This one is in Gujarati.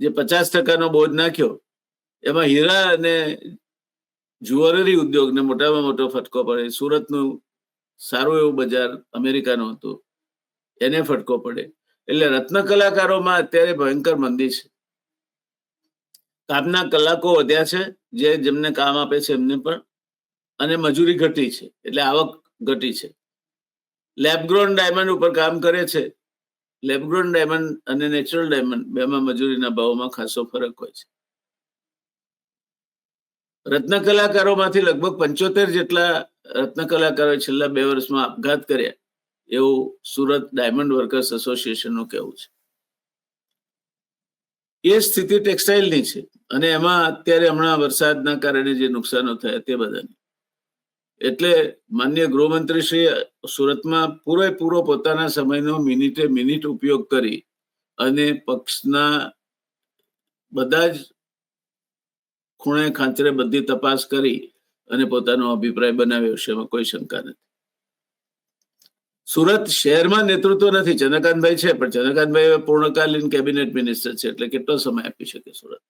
જે પચાસ ટકાનો બોજ નાખ્યો, એમાં હીરા અને જુવેલરી ઉદ્યોગને મોટામાં મોટો ફટકો પડે. સુરતનું સારું એવું બજાર અમેરિકાનું હતું, એને ફટકો પડે. એટલે રત્ન કલાકારોમાં અત્યારે ભયંકર મંદી છે. કામના કલાકો વધ્યા છે, જે જેમને કામ આપે છે એમને પણ, અને મજૂરી ઘટી છે. એટલે આવક ઘટી છે. લેબગ્રોન ડાયમંડ ઉપર કામ કરે છે. લેબગ્રોન ડાયમંડ અને નેચરલ ડાયમંડ બેમાં મજૂરીના ભાવમાં ખાસો ફરક હોય છે. રત્ન કલાકારોમાંથી લગભગ પંચોતેર જેટલા રત્ન કલાકારોએ છેલ્લા બે વર્ષમાં આપઘાત કર્યા, એવું સુરત ડાયમંડ વર્કર્સ એસોસિએશનનું કહેવું છે. એ સ્થિતિ ટેક્સટાઇલની છે અને એમાં અત્યારે હમણાં વરસાદના કારણે જે નુકસાનો થયા તે બધાની. એટલે માન્ય ગૃહમંત્રી શ્રી સુરતમાં પૂરેપૂરો પોતાના સમયનો મિનિટે મિનિટ ઉપયોગ કરી અને પક્ષના બધા જ ખૂણે ખાંચરે બધી તપાસ કરી અને પોતાનો અભિપ્રાય બનાવ્યો છે, એમાં કોઈ શંકા નથી. સુરત શહેરમાં નેતૃત્વ નથી. ચંદ્રકાંતભાઈ છે, પણ ચંદ્રકાંતભાઈ પૂર્ણકાલીન કેબિનેટ મિનિસ્ટર છે, એટલે કેટલો સમય આપી શકે સુરત?